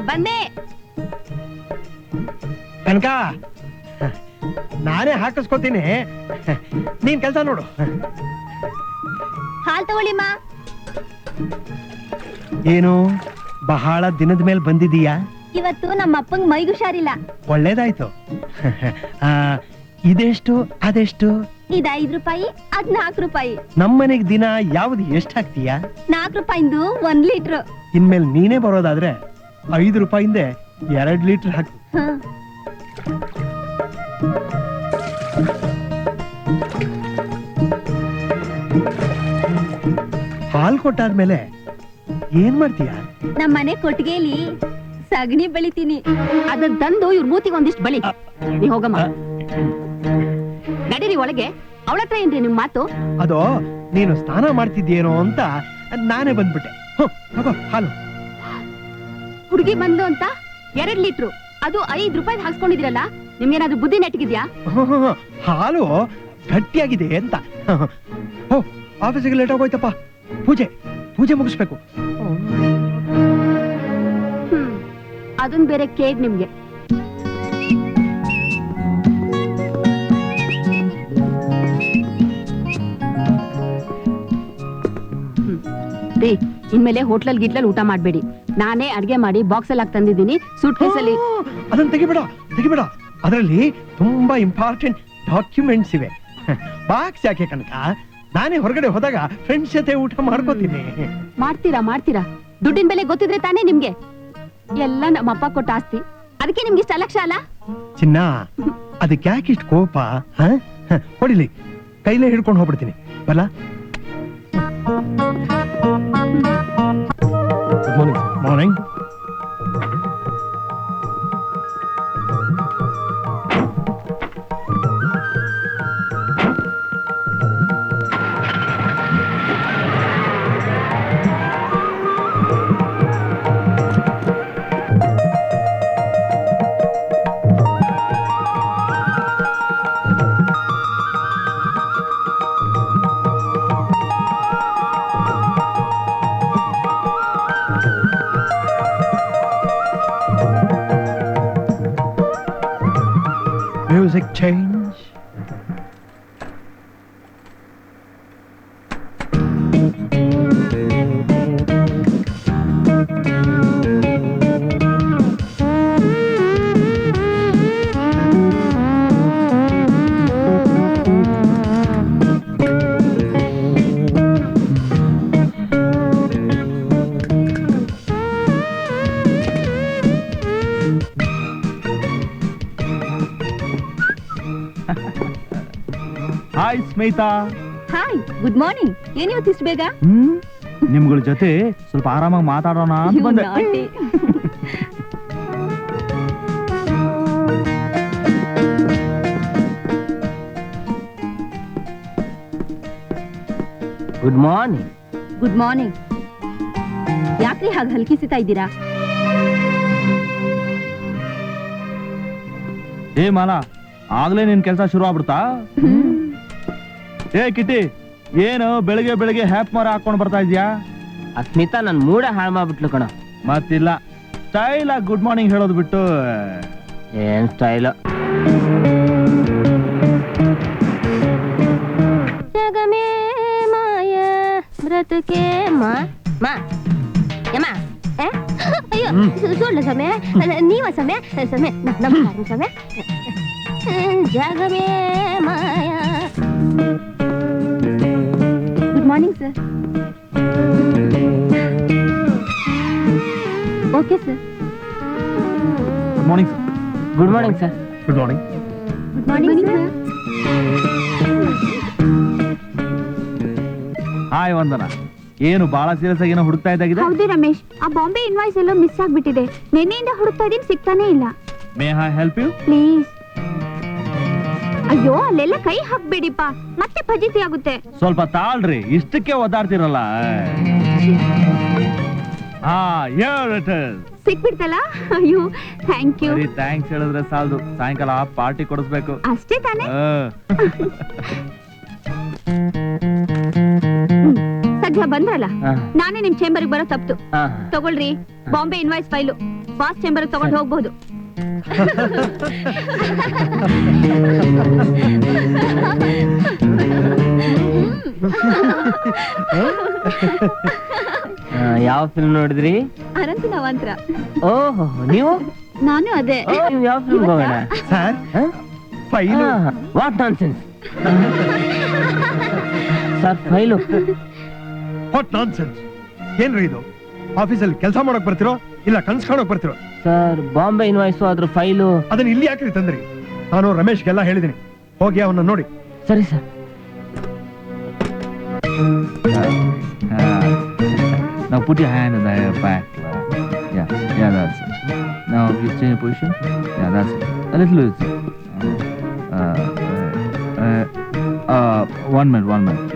ಬಂದೆ. ಕನಕ ನಾನೇ ಹಾಕಿಸ್ಕೊತೀನಿ. ನೀನ್ ಕೆಲಸ ನೋಡು. ಹಾಲ್ ತಗೊಳ್ಳಿಮ್ಮ ಏನು ಬಹಳ ದಿನದ ಮೇಲೆ ಬಂದಿದೀಯಾ ಇವತ್ತು ನಮ್ಮ ಅಪ್ಪಂಗ್ ಮೈಗ್ ಹುಷಾರಿಲ್ಲ ಒಳ್ಳೇದಾಯ್ತು. ಆ, ಇದೆಷ್ಟು ಅದೆಷ್ಟು? ಇದ್ ಐದ್ ರೂಪಾಯಿ ಅದ್ ನಾಲ್ಕು ರೂಪಾಯಿ. ನಮ್ಮನೆಗ್ ದಿನ ಯಾವ್ದು ಎಷ್ಟು ಹಾಕ್ತೀಯಾ? ನಾಲ್ಕು ರೂಪಾಯಿಂದು ಒಂದ್ ಲೀಟ್ರ್. ಇನ್ಮೇಲೆ ನೀನೇ ಬರೋದಾದ್ರೆ ಐದು ರೂಪಾಯಿಂದ ಎರಡ್ ಲೀಟರ್ ಹಾಕು. ಹಾಲ್ ಕೊಟ್ಟಾದ್ಮೇಲೆ ಏನ್ ಮಾಡ್ತೀಯಾ? ನಮ್ಮ ಮನೆ ಕೊಟ್ಟಿಗೆಲಿ ಸಗಣಿ ಬೆಳಿತೀನಿ. ಅದನ್ನ ತಂದು ಇವ್ರ ಮೂತಿಗೆ ಒಂದಿಷ್ಟು ಬಳಿ. ನೀ ಹೋಗಮ್ಮ. ನಡೀರಿ ಒಳಗೆ. ಅವಳ ಹತ್ರ ಏನ್ರಿ ನಿಮ್ ಮಾತು? ಅದು ನೀನು ಸ್ನಾನ ಮಾಡ್ತಿದ್ಯೇನೋ ಅಂತ ನಾನೇ ಬಂದ್ಬಿಟ್ಟೆ. ಹೋ, ತಗೋ ಹಾಲು. ಹುಡುಗಿ ಬಂದು ಅಂತ? ಎರಡ್ ಲೀಟ್ರು. ಅದು ಐದ್ ರೂಪಾಯಿ ಹಾಕ್ಸ್ಕೊಂಡಿದಿರಲ್ಲ ನಿಮ್ಗೇನಾದ್ರೂ ಬುದ್ಧಿ ನೆಟ್ಟಿದ್ಯಾ. ಹಾಲು ಗಟ್ಟಿಯಾಗಿದೆ ಅಂತ. ಓ ಆಫೀಸಿಗೆ ಲೇಟ್ ಆಗೋಯ್ತಪ್ಪ. ಪೂಜೆ ಪೂಜೆ ಮುಗಿಸ್ಬೇಕು. ಹ್ಮ್ ಅದನ್ ಬೇರೆ ಕೇಕ್ ನಿಮ್ಗೆ. ರೀ ಇನ್ಮೇಲೆ ಹೋಟ್ಲಲ್ಲಿ ಗಿಟ್ಲಲ್ಲಿ ಊಟ ಮಾಡ್ಬೇಡಿ. ನಾನೇ ಅಡ್ಗೆ ಮಾಡಿ ಬಾಕ್ಸ್ ಅಲ್ಲಿ ಹಾಕಿ ತಂದಿದ್ದೀನಿ ಸೂಟ್ ಕೇಸ್ ಅಲ್ಲಿ ಅದನ್ನ ತೆಗಿಬೇಡ ತೆಗಿಬೇಡ. ಅದರಲ್ಲಿ ತುಂಬಾ ಇಂಪಾರ್ಟೆಂಟ್ ಡಾಕ್ಯುಮೆಂಟ್ಸ್ ಇವೆ. ಬಾಕ್ಸ್ ಯಾಕೆ ಕನಕ? ನಾನೇ ಹೊರಗಡೆ ಹೋದಾಗ ಫ್ರೆಂಡ್ಸ್ ಜೊತೆ ಊಟ ಮಾಡ್ಕೋತೀನಿ. ಮಾಡ್ತೀರಾ ಮಾಡ್ತೀರಾ? ದುಡ್ಡಿನ ಬೆಲೆ ಗೊತ್ತಿದ್ರೆ ತಾನೇ ನಿಮ್ಗೆ? ಎಲ್ಲ ನಮ್ಮ ಅಪ್ಪ ಕೊಟ್ಟ ಆಸ್ತಿ. ಅದಕ್ಕೆ ನಿಮ್ಗೆ ಇಷ್ಟ ಲಕ್ಷ ಅಲ್ಲ ಚಿನ್ನ ಅದಕ್ಕೆ ಯಾಕೆ ಇಷ್ಟು ಕೋಪ? ಹ? ಹ, ಹೊಡಿಲಿ. ಕೈಲೇ ಹಿಡ್ಕೊಂಡು ಹೋಗ್ಬಿಡ್ತೀನಿ. ಬಲ್ಲ change? Hi Smita hi good morning ಏನ್ ಇವತ್ತಿಷ್ಟು ಬೇಗ? ಹ್ಮ್? ನಿಮ್ಗಳ ಜೊತೆ ಸ್ವಲ್ಪ ಆರಾಮಾಗಿ ಮಾತಾಡೋಣ ಅಂತ ಬಂದೆ. ಗುಡ್ ಮಾರ್ನಿಂಗ್ ಗುಡ್ ಮಾರ್ನಿಂಗ್ ಯಾಕ್ರಿ ಹಾಗೆ ಹಲ್ಕಿಸಿತಾ ಇದ್ದೀರಾ? ಏ ಮಾಲಾ ಆಗ್ಲೇ ನಿನ್ ಕೆಲಸ ಶುರು ಆಗ್ಬಿಡ್ತಾ? ಏ ಕಿಟಿ ಏನು ಬೆಳಿಗ್ಗೆ ಬೆಳಿಗ್ಗೆ ಹ್ಯಾಪ್ ಮಾರ ಹಾಕೊಂಡ್ ಬರ್ತಾ ಇದ್ಯಾ ಅಸ್ಮಿತಾ ನನ್ ಮೂಡ ಹಾಳು ಮಾಡ್ಬಿಟ್ಲು ಕಣ. ಮತ್ತಿಲ್ಲ. ಸ್ಟೈಲ್ ಆಗಿ ಗುಡ್ ಮಾರ್ನಿಂಗ್ ಹೇಳೋದು ಬಿಟ್ಟು ಏನ್ ಸ್ಟೈಲ್ ಜಗಮೇ ಮಾಯ ಮಾ. ಮಾ. ಯಮ್ಮ ಏ? ಅಯ್ಯೋ ಹ್ಮ್. ಸುಳ್ಳು ಸಮಯ ನೀವ ಸಮಯ ಸಮಯ ಸಮಯ ಜಗಮೇ ಮಾಯ. Morning sir okay sir good morning sir good morning sir good morning good morning sir hi Vandana ಏನು ಬಹಳ ಸೀರಿಯಸ್ ಆಗಿ ಏನೋ ಹುಡುಕ್ತಾ ಇದ್ದಾಗಿದೆ? ಹೌದು ರಮೇಶ್. ಆ ಬಾಂಬೆ ಇನ್ವಾಯ್ಸ್ ಎಲ್ಲ ಮಿಸ್ ಆಗ್ಬಿಟ್ಟಿದೆ. ನಿನ್ನೆಯಿಂದ ಹುಡುಕ್ತಾ ಇದೀನಿ ಸಿಗ್ತಾನೆ ಇಲ್ಲ. May I help you please ಅಯ್ಯೋ ಅಲ್ಲೆಲ್ಲ ಕೈ ಹಾಕ್ಬೇಡಿಪ್ಪ. ಮತ್ತೆ ಫಜೀತಿ ಆಗುತ್ತೆ. ಸ್ವಲ್ಪ ತಾಳ್ರಿ ಇಷ್ಟಕ್ಕೆ ಓದಾಡ್ತಿರಲ್ಲ ಹಾ here it is. ಸಿಕ್ಬಿಡ್ತಲ್ಲ? ಅಯ್ಯೋ ಥ್ಯಾಂಕ್ ಯು ಬರೀ ಥ್ಯಾಂಕ್ಸ್ ಹೇಳಿದ್ರೆ ಸಾಲದು. ಸಾಯಂಕಾಲ ಪಾರ್ಟಿ ಕೊಡಿಸ್ಬೇಕು. ಅಷ್ಟೇ ತಾನೇ? ಆ. ಸದ್ಯ ಬಂದ್ರಲ್ಲ? ಹಾ. ನಾನೇ ನಿಮ್ ಚೇಂಬರ್ಗೆ ಬರೋ ತಪ್ತು. ತಗೊಳ್ರಿ Bombay invoice file fast chamber ತಗೊಂಡು ಹೋಗ್ಬಹುದು ಆ, ಯಾವ ಫಿಲ್ಮ್ ನೋಡಿದ್ರಿ? ಅನಂತ ನವಾಂತರ ಓಹೋ ನೀವು? ನಾನು ಅದೇ. ನೀವು ಯಾವ ಫಿಲ್ಮ್ ಹೋಗೋಣ? Sir file. What nonsense sir file. What nonsense ಏನ್ರಿ ಇದು? ಆಫೀಸಲ್ಲಿ ಕೆಲಸ ಮಾಡಕ್ ಬರ್ತಿರೋ ಇಲ್ಲ ಕನ್ಸ್ ಕಾಣಕ್ ಬರ್ತಿರೋ? ಸರ್ ಬಾಂಬೆ ಇನ್ವಾಯ್ಸು ಅದ್ರ ಫೈಲ್. ಅದನ್ನ ಇಲ್ಲಿ ಯಾಕೆ ತಂದ್ರಿ? ನಾನು ರಮೇಶ್ ಗೆಲ್ಲ ಹೇಳಿದಿನಿ ಹೋಗಿ ಅವನ್ನ ನೋಡಿ. ಸರಿ ಸರ್. ನಾವು ಪುಟ್ಟಿ put it on yeah position ಯದಾಸ್ one minute one minute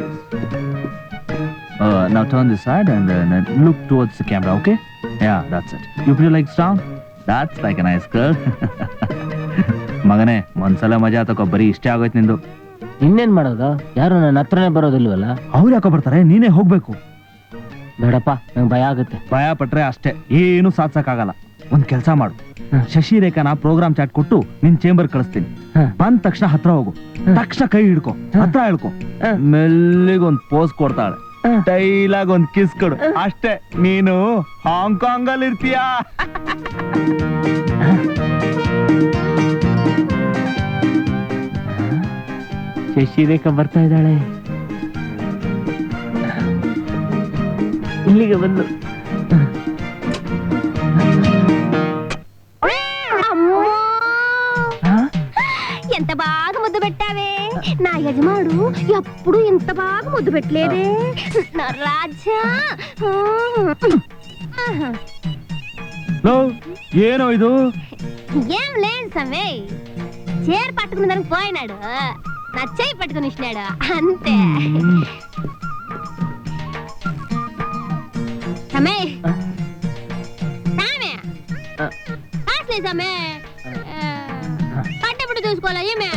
oh turn the side and look towards camera okay yeah that's it you like stand That's like a nice girl. ಮಗನೇ ಒಂದ್ಸಲ ಮಜಾ ತಕೋ ಬರೀ ಇಷ್ಟೇ ಆಗೋಯ್ತು ನಿಂದು. ಇನ್ನೇನ್ ಮಾಡೋದು? ಯಾರು ನನ್ನ ಹತ್ರನೇ ಬರೋದಿಲ್ವಲ್ಲ? ಅವ್ರು ಯಾಕೋ ಬರ್ತಾರೆ? ನೀನೇ ಹೋಗ್ಬೇಕು. ಬೇಡಪ್ಪ ನಂಗೆ ಭಯ ಆಗುತ್ತೆ. ಭಯ ಪಟ್ರೆ ಅಷ್ಟೇ. ಏನು ಸಾಧ್ಸಕ್ಕಾಗಲ್ಲ. ಒಂದ್ ಕೆಲ್ಸ ಮಾಡು. ಹ. ಶಶಿರೇಖಾನ ಪ್ರೋಗ್ರಾಮ್ ಚಾಟ್ ಕೊಟ್ಟು ನಿನ್ ಚೇಂಬರ್ ಕಳಿಸ್ತೀನಿ. ಹ. ಬಂದ ತಕ್ಷಣ ಹತ್ರ ಹೋಗು. ತಕ್ಷಣ ಕೈ ಹಿಡ್ಕೊ. ಹತ್ರ ಹಿಡ್ಕೊ ಹ. ಮೆಲ್ಲಿಗೆ ಒಂದ್ ಪೋಸ್ ಕೊಡ್ತಾಳೆ. ಹ. ಟೈಲಾಗ್ ಒಂದ್ ಕಿಸ್ ಕೊಡು ಅಷ್ಟೇ ನೀನು ಹಾಂಗ್ಕಾಂಗ್ ಅಲ್ಲಿ ಇರ್ತೀಯಾ ಶಶಿರೇಖಾ ಬರ್ತಾ ಇದ್ದಾಳೆ ಇಲ್ಲಿಗೆ ಬಂದು ఎంత బాగా ముద్దు పెట్టావే నా యజమాడు ఎప్పుడు ఇంత బాగా ముద్దు పెట్టలేదే? రాజా. ఇది? ఏం లేదు సమే చీర పట్టుకున్న దానికి పోయినాడు. నచ్చేయి పట్టుకుని ఇచ్చినాడు. అంతే. సమే సామే కాసులే సమే పట్టెప్పుడు చూసుకోవాలా ఏమే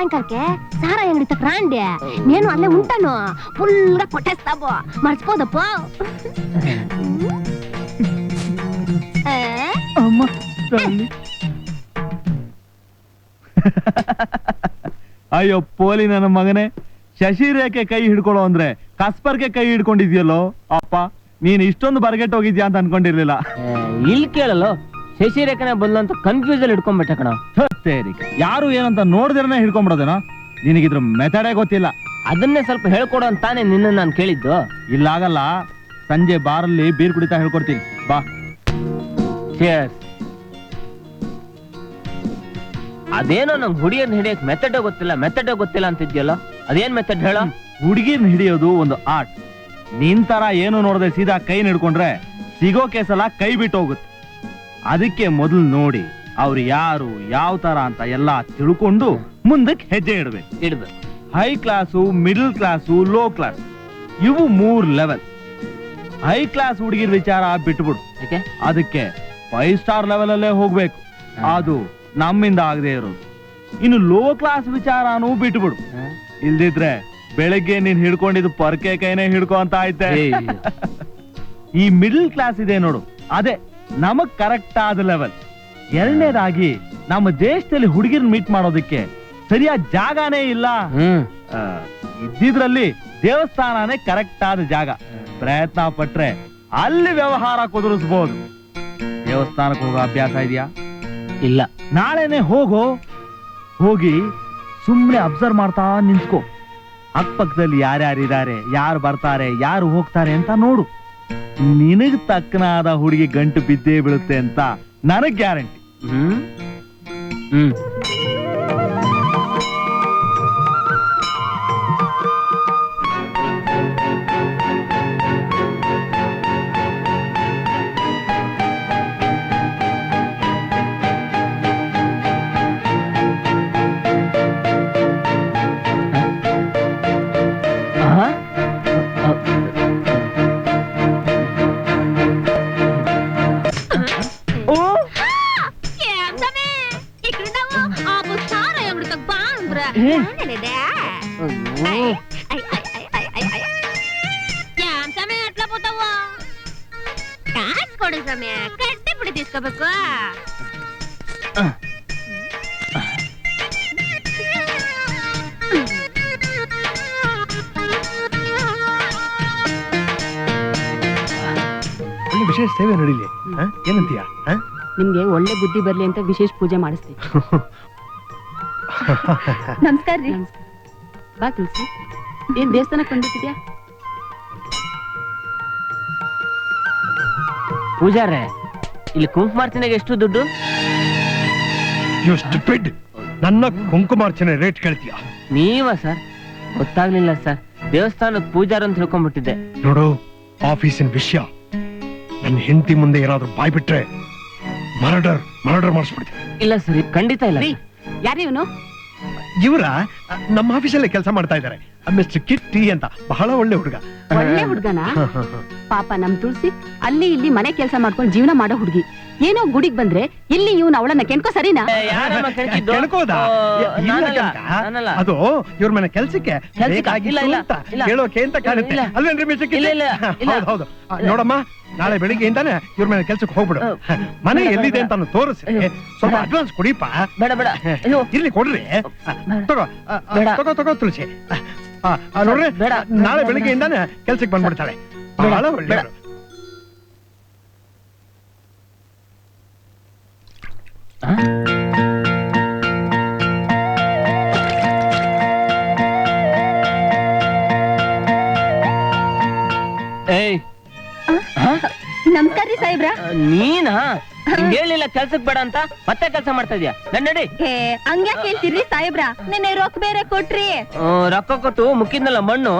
సాయంకాలకే సారా అంగడి తక్క రాండి నేను అల్లే ఉంటాను ఫుల్గా కొట్టేస్తాబో మర్చిపోదప్పో ఆ? ಅಮ್ಮ ತಾಯಿ. ಅಯ್ಯೋ ಪೋಲಿ ನನ್ನ ಮಗನೇ ಶಶಿರೇಖೆ ಕೈ ಹಿಡ್ಕೊಳ್ಳೋ ಅಂದ್ರೆ ಕಸ್ಪರ್ಗೆ ಕೈ ಹಿಡ್ಕೊಂಡಿದ್ಯಲ್ಲೋ ಅಪ್ಪ ನೀನ್ ಇಷ್ಟೊಂದು ಬರ್ಗೆಟ್ ಹೋಗಿದ್ಯಾ ಅಂತ ಅನ್ಕೊಂಡಿರ್ಲಿಲ್ಲ ಇಲ್ಲಿ ಕೇಳಲ್ಲ ಶಶಿರೇಖಾನೇ ಬಂದಂತ ಅಂತ ಕನ್ಫ್ಯೂಸ್ ಅಲ್ಲಿ ಇಟ್ಕೊಂಡ್ಬಿಟ್ಟೆ ಕಣ. ಸರಿ. ಯಾರು ಏನಂತ ನೋಡಿದ್ರೆ ಹಿಡ್ಕೊಂಡ್ಬಿಡೋದೇನೋ? ನಿನಗಿದ್ರ ಮೆಥಡೇ ಗೊತ್ತಿಲ್ಲ. ಅದನ್ನೇ ಸ್ವಲ್ಪ ಹೇಳ್ಕೊಡು ಅಂತಾನೆ ನಿನ್ನ ನಾನು ಕೇಳಿದ್ದು. ಇಲ್ಲಾಗಲ್ಲ ಸಂಜೆ ಬಾರಲ್ಲಿ ಬೀರ್ ಕುಡಿತಾ ಹೇಳ್ಕೊಡ್ತೀನಿ. ಬಾ. ಅದೇನೋ ನಂಗೆ ಹುಡುಗಿಯನ್ನು ಹಿಡಿಯೋಕೆ ಮೆಥಡ್ ಗೊತ್ತಿಲ್ಲ ಮೆಥಡ್ ಗೊತ್ತಿಲ್ಲ ಅಂತಿದ್ಯಲ್ಲ? ಅದೇನ್ ಮೆಥಡ್ ಹೇಳ? ಹುಡುಗಿನ ಹಿಡಿಯೋದು ಒಂದು ಆರ್ಟ್ ನಿನ್ ತರ ಏನು ನೋಡದೆ ಸೀದಾ ಕೈ ಹಿಡ್ಕೊಂಡ್ರೆ ಸಿಗೋ ಕೇಸಲ್ಲ ಕೈ ಬಿಟ್ಟು ಹೋಗುತ್ತೆ ಅದಕ್ಕೆ ಮೊದಲು ನೋಡಿ ಅವ್ರು ಯಾರು ಯಾವ ತರ ಅಂತ ಎಲ್ಲಾ ತಿಳ್ಕೊಂಡು ಮುಂದಕ್ಕೆ ಹೆಜ್ಜೆ ಇಡ್ಬೇಕು. ಇಡ್ಬೇಕು. High class middle class low class ಇವು ಮೂರ್ ಲೆವೆಲ್ ಹೈ ಕ್ಲಾಸ್ ಹುಡುಗಿರ್ ವಿಚಾರ ಬಿಟ್ಬಿಡು. ಅದಕ್ಕೆ ಫೈವ್ ಸ್ಟಾರ್ ಲೆವೆಲ್ ಅಲ್ಲೇ ಹೋಗ್ಬೇಕು. ಅದು ನಮ್ಮಿಂದ ಆಗದೆ ಇರೋದು. ಇನ್ನು ಲೋ ಕ್ಲಾಸ್ ವಿಚಾರನೂ ಬಿಟ್ಬಿಡು. ಇಲ್ದಿದ್ರೆ ಬೆಳಗ್ಗೆ ನೀನ್ ಹಿಡ್ಕೊಂಡಿದ್ದು ಪರ್ಕೆ ಕೈನೇ ಹಿಡ್ಕೊ ಅಂತ ಐತೆ ಈ ಮಿಡಲ್ ಕ್ಲಾಸ್ ಇದೆ ನೋಡು. ಅದೇ ನಮಗ್ ಕರೆಕ್ಟ್ ಆದ ಲೆವೆಲ್ ಎರಡನೇದಾಗಿ ನಮ್ಮ ದೇಶದಲ್ಲಿ ಹುಡುಗಿರ್ ಮೀಟ್ ಮಾಡೋದಕ್ಕೆ ಸರಿಯಾದ ಜಾಗನೇ ಇಲ್ಲ. ಹ್ಮ್. ಆ, ಇದ್ದಿದ್ರಲ್ಲಿ ದೇವಸ್ಥಾನನೇ ಕರೆಕ್ಟ್ ಆದ ಜಾಗ. ಪ್ರಯತ್ನ ಪಟ್ರೆ ಅಲ್ಲಿ ವ್ಯವಹಾರ ಕುದುರಿಸ್ಬೋದು. ದೇವಸ್ಥಾನಕ್ಕೆ ಹೋಗೋ ಅಭ್ಯಾಸ ಇದೆಯಾ? ಇಲ್ಲ. ನಾಳೆನೆ ಹೋಗೋ ಹೋಗಿ ಸುಮ್ಮನೆ ಅಬ್ಸರ್ವ್ ಮಾಡ್ತಾ ನಿಂತ್ಕೋ. ಅಕ್ಕಪಕ್ಕದಲ್ಲಿ ಯಾರ್ಯಾರಿದ್ದಾರೆ ಯಾರು ಬರ್ತಾರೆ ಯಾರು ಹೋಗ್ತಾರೆ ಅಂತ ನೋಡು. ನಿನಗ್ ತಕ್ಕನಾದ ಹುಡುಗಿ ಗಂಟು ಬಿದ್ದೇ ಬೀಳುತ್ತೆ ಅಂತ ನನಗ್ ಗ್ಯಾರಂಟಿ. ಹ್ಮ್? ಹ್ಮ್. ವಿಶೇಷ ಸೇವೆ ನಡೀಲಿ. ಹ? ಏನಂತೀಯ? ಹ? ನಿಮ್ಗೆ ಒಳ್ಳೆ ಬುದ್ಧಿ ಬರ್ಲಿ ಅಂತ ವಿಶೇಷ ಪೂಜೆ ಮಾಡಿಸ್ತೀವಿ ನಮಸ್ಕಾರ ರೀ. ನಮಸ್ಕಾರ. ಬಾ ತುಳಸಿ. ಏನ್ ದೇವಸ್ಥಾನಕ್ಕೆ ಬಂದ್ಬಿಟ್ಟಿದ್ಯಾ? ಪೂಜಾರೆ ಇಲ್ಲಿ ಕುಂಕುಮಾರ್ಚನೆಗೆ ಎಷ್ಟು ದುಡ್ಡು? You stupid. ನನ್ನ ಕುಂಕುಮಾರ್ಚನೆ ರೇಟ್ ಕೇಳ್ತೀಯ? ನೀವ ಸರ್? ಗೊತ್ತಾಗ್ಲಿಲ್ಲ ಸರ್. ದೇವಸ್ಥಾನದ ಪೂಜಾರ ಅಂತ ತಿಳ್ಕೊಂಡ್ಬಿಟ್ಟಿದ್ದೆ. ನೋಡು ಆಫೀಸಿನ ವಿಷಯ. ನನ್ನ ಹೆಂಡತಿ ಮುಂದೆ ಏನಾದ್ರೂ ಬಾಯ್ ಬಿಟ್ರೆ ಮರ್ಡರ್ ಮರ್ಡರ್ ಮಾಡಿಸ್ಬಿಡ್ತೀನಿ. ಇಲ್ಲ ಸರ್ ಖಂಡಿತ ಇಲ್ಲ. ರೀ ಯಾರು ಇವನು? ಇವರ ನಮ್ಮ ಆಫೀಸಲ್ಲೇ ಕೆಲಸ ಮಾಡ್ತಾ ಇದ್ದಾರೆ. ಮಿಸ್ಟರ್ ಕಿಟ್ಟಿ ಅಂತ ಬಹಳ ಒಳ್ಳೆ ಹುಡುಗ. ಒಳ್ಳೆ ಹುಡ್ಗನ? ಪಾಪ ನಮ್ ತುಳಸಿ ಅಲ್ಲಿ ಇಲ್ಲಿ ಮನೆ ಕೆಲಸ ಮಾಡ್ಕೊಂಡು ಜೀವನ ಮಾಡೋ ಹುಡುಗಿ. ಏನೋ ಗುಡಿಗ್ ಬಂದ್ರೆ ಇಲ್ಲಿ ಇವ್ನ ಅವಳನ್ನ ಕೆಣ್ಕೋ ಸರಿನಾ ಯಾರಮ್ಮ ಕೆಣಕಿದ್ದು? ಕೆಣಕೋದ ಓ, ಇಲ್ಲ ನಾನಲ್ಲ, ಕಣಕ್ಕ. ನಾನಲ್ಲ. ಅದು ಇವ್ರ ಮನೆ ಕೆಲ್ಸಕ್ಕೆ ಕೆಲ್ಸಕ್ಕೆ? ಬೇಕಾಗಿತ್ತು ಇಲ್ಲ, ಇಲ್ಲ, ಅಂತ ಇಲ್ಲ. ಹೇಳೋಕೆ ಅಂತ ಕಾಣುತ್ತೆ ಇಲ್ಲ. ಅಲ್ವೇನ್ರಿ ಮಿಸ್ಟರ್ ಇಲ್ಲ, ಇಲ್ಲ, ಇಲ್ಲ. ಹೌದು ಹೌದು ಆ, ನೋಡಮ್ಮ ನಾಳೆ ಬೆಳಿಗ್ಗೆಯಿಂದಾನೆ ಇವ್ರ ಮನೆ ಕೆಲ್ಸಕ್ಕೆ ಹೋಗ್ಬಿಡು ಮನೆ ಬೇಡ, ಎಲ್ಲಿದೆ ಬೇಡ. ಅಂತ ತೋರಿಸಿ ಅಯ್ಯೋ, ಸ್ವಲ್ಪ ಬೇಡ. ಅಡ್ವಾನ್ಸ್ ಕೊಡಿಪ್ಪ ಬೇಡ ಬೇಡ ಅಯ್ಯೋ ಇರ್ಲಿ ಕೊಡ್ರಿ ಆ, ತಗೋ ಆ, ಆ, ಬೇಡ. ತಗೋ ತಗೋ ತುಳಸಿ ಆ, ಆ, ನೋಡ್ರಿ ಬೇಡ. ನಾಳೆ ಬೆಳಿಗ್ಗೆಯಿಂದಾನೆ ಕೆಲ್ಸಕ್ಕೆ ಬಂದ್ಬಿಡ್ತಾಳೆ ಬಹಳ ಒಳ್ಳೆ ಸಾಹೇಬ್ರ? ನೀನಾ? ಹೇಳಿಲ್ಲ ಕೆಲ್ಸಕ್ ಬೇಡ ಅಂತ ಮತ್ತೆ ಕೆಲಸ ಮಾಡ್ತಾ ಇದೀಯ? ನನ್ ನಡಿ. ಏ ಹಂಗ್ಯಾಕ್ ಹೇಳ್ತೀರಿ ಸಾಹೇಬ್ರ? ನಿನ್ನೆ ರೊಕ್ಕ ಬೇರೆ ಕೊಟ್ರಿ. ಆ, ರೊಕ್ಕ ಕೊಟ್ಟು ಮುಕ್ಕಿದ್ನಲ್ಲ ಮಣ್ಣು.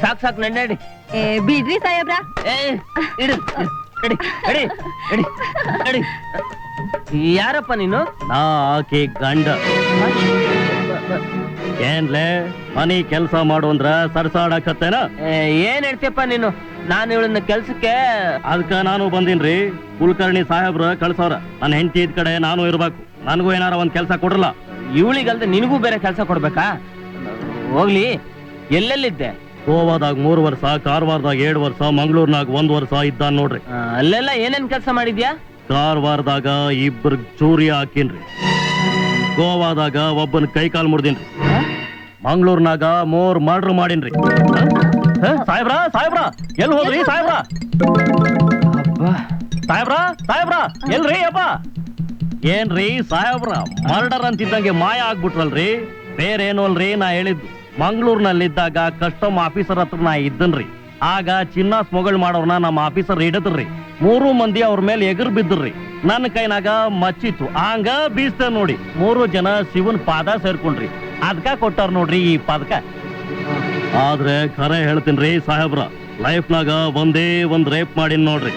ಸಾಕ್ ಸಾಕ್ ನನ್ ನಡಿ. ಏ ಬಿಡ್ರಿ ಸಾಹೇಬ್ರ. ಏ ಇಡು ಇಡು. ನಡಿ ನಡಿ ನಡಿ ನಡಿ. ಯಾರಪ್ಪ ನೀನು? ನಾಕೆ ಗಂಡ. ಏನ್ಲೇ? ಮನಿ ಕೆಲಸ ಮಾಡು ಅಂದ್ರ ಸರ್ಸಾಡಕತ್ತೇನ? ಏನ್ ಹೇಳ್ತೀಯಪ್ಪ ನೀನು? ನಾನು ಇವಳನ್ನ ಕೆಲ್ಸಕ್ಕೆ ಅದಕ್ಕ ನಾನು ಬಂದಿನ್ರಿ. ಕುಲಕರ್ಣಿ ಸಾಹೇಬ್ರ ಕಳ್ಸವ್ರ. ನನ್ನ ಹೆಂಡತಿ ಇದ್ ಕಡೆ ನಾನು ಇರ್ಬೇಕು. ನನಗೂ ಏನಾರ ಒಂದ್ ಕೆಲ್ಸ ಕೊಡ್ರಲ್ಲ. ಇವಳಿಗಲ್ದೆ ನಿನಗೂ ಬೇರೆ ಕೆಲಸ ಕೊಡ್ಬೇಕಾ? ಹೋಗ್ಲಿ. ಎಲ್ಲೆಲ್ಲಿದ್ದೆ? ಗೋವಾದಾಗ ಮೂರ್ ವರ್ಷ ಕಾರವಾರದಾಗ ಏಳು ವರ್ಷ ಮಂಗಳೂರ್ನಾಗ ಒಂದ್ ವರ್ಷ ಇದ್ದ ನೋಡ್ರಿ. ಆ, ಅಲ್ಲೆಲ್ಲ ಏನೇನ್ ಕೆಲಸ ಮಾಡಿದ್ಯಾ? ಕಾರವಾರದಾಗ ಇಬ್ರು ಚೂರಿ ಹಾಕಿನ್ರಿ. ಗೋವಾದಾಗ ಒಬ್ಬನ ಕೈ ಕಾಲ್ ಮುರ್ದಿನ್ರಿ. ಮಂಗಳೂರ್ನಾಗ ಮೋರ್ ಮರ್ಡರ್ ಮಾಡಿನ್ರಿ. ಸಾಯಬ್ರಾ ಸಾಹೇಬ್ರ ಸಾಹೇಬ್ರ ಎಲ್ಲಿ ಹೋದ್ರಿ ಸಾಹೇಬ್ರ? ಸಾಹೇಬ್ರ ಸಾಹೇಬ್ರ ಎಲ್ರಿ ಅಪ್ಪ ಏನ್ರಿ ಸಾಹೇಬ್ರ ಮರ್ಡರ್ ಅಂತಿದ್ದಂಗೆ ಮಾಯ ಆಗ್ಬಿಟ್ರಲ್ರಿ? ಬೇರೇನು ಅಲ್ರಿ ನಾ ಹೇಳಿದ್ದು. ಮಂಗಳೂರಿನಲ್ಲಿದ್ದಾಗ ಕಸ್ಟಮ್ ಆಫೀಸರ್ ಹತ್ರ ನಾ ಇದ್ದನ್ರಿ. ಆಗ ಚಿನ್ನ ಸ್ಮೊಗಳ್ ಮಾಡೋರ್ನ ನಮ್ಮ ಆಫೀಸರ್ ಹಿಡಿದ್ರಿ. ಮೂರು ಮಂದಿ ಅವ್ರ ಮೇಲೆ ಎಗರ್ ಬಿದ್ದ್ರಿ ನನ್ನ ಕೈನಾಗ ಮಚ್ಚಿತ್ತು. ಹಂಗ ಬೀಸ್ತ ನೋಡಿ. ಮೂರು ಜನ ಶಿವನ್ ಪಾದ ಸೇರ್ಕೊಂಡ್ರಿ. ಅದ್ಕ ಕೊಟ್ಟಾರ ನೋಡ್ರಿ ಈ ಪದಕ. ಆದ್ರೆ ಖರೆ ಹೇಳ್ತೀನ್ರಿ ಸಾಹೇಬ್ರ. ಲೈಫ್ನಾಗ ಒಂದೇ ಒಂದ್ ರೇಪ್ ಮಾಡಿನ್ ನೋಡ್ರಿ.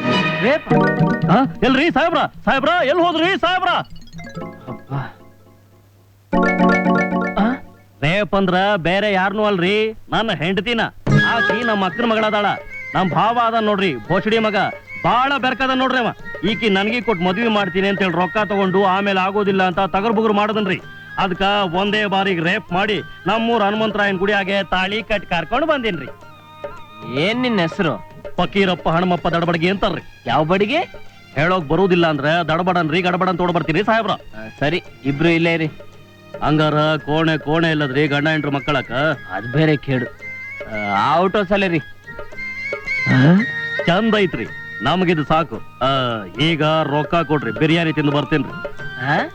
ರೇಪ್? ಎಲ್ರಿ ಸಾಹೇಬ್ರ? ಸಾಹೇಬ್ರ ಎಲ್ ಹೋದ್ರಿ ಸಾಹೇಬ್ರ? ರೇಪ್ ಅಂದ್ರ ಬೇರೆ ಯಾರ್ನು ಅಲ್ರಿ. ನನ್ನ ಹೆಂಡತಿನ. ಆಕಿ ನಮ್ಮ ಅಕ್ಕನ ಮಗಳದಾಳ. ನಮ್ ಭಾವ ಅದ ನೋಡ್ರಿ ಭೋಸಡಿ ಮಗ. ಬಾಳ ಬೆರ್ಕದ ನೋಡ್ರಿ ಅವ. ಈಕಿ ನನಗೆ ಕೊಟ್ಟು ಮದ್ವಿ ಮಾಡ್ತೀನಿ ಅಂತ ಹೇಳಿ ರೊಕ್ಕ ತಗೊಂಡು ಆಮೇಲೆ ಆಗೋದಿಲ್ಲ ಅಂತ ತಗರ್ ಬುಗುರು ಮಾಡದನ್ರಿ. ಅದಕ್ಕ ಒಂದೇ ಬಾರಿಗೆ ರೇಪ್ ಮಾಡಿ ನಮ್ಮೂರ್ ಹನುಮಂತರಾಯನ್ ಗುಡಿಯಾಗೆ ತಾಳಿ ಕಟ್ ಕರ್ಕೊಂಡು ಬಂದಿನ್ರಿ. ಏನ್ ನಿನ್ನ ಹೆಸರು? ಫಕೀರಪ್ಪ ಹಣಮಪ್ಪ ದಡಬಡಿಗೆ ಅಂತಾರ್ರಿ. ಯಾವ ಬಡಿಗೆ? ಹೇಳೋಕ್ ಬರುವುದಿಲ್ಲ ಅಂದ್ರೆ ದಡಬಡನ್ರಿ ಗಡಬಡನ್ ತೋಡ್ ಬರ್ತೀರಿ ಸಾಹೇಬ್ರ ಸರಿ ಇಬ್ರು ಇಲ್ಲೇ ರೀ ಹಂಗಾರ ಕೋಣೆ ಕೋಣೆ ಇಲ್ಲದ್ರಿ ಗಂಡ ಹೆಂಡ್ರು ಮಕ್ಕಳಕ್ಕ. ಅದ್ ಬೇರೆ ಕೇಳು. ಔಟ್ ಹೌಸ್ ರೀ ಚಂದ ಐತ್ರಿ. ನಮಗಿದು ಸಾಕು. ಆ, ಈಗ ರೊಕ್ಕ ಕೊಡ್ರಿ. ಬಿರಿಯಾನಿ ತಿಂದು ಬರ್ತೇನ್ರಿ.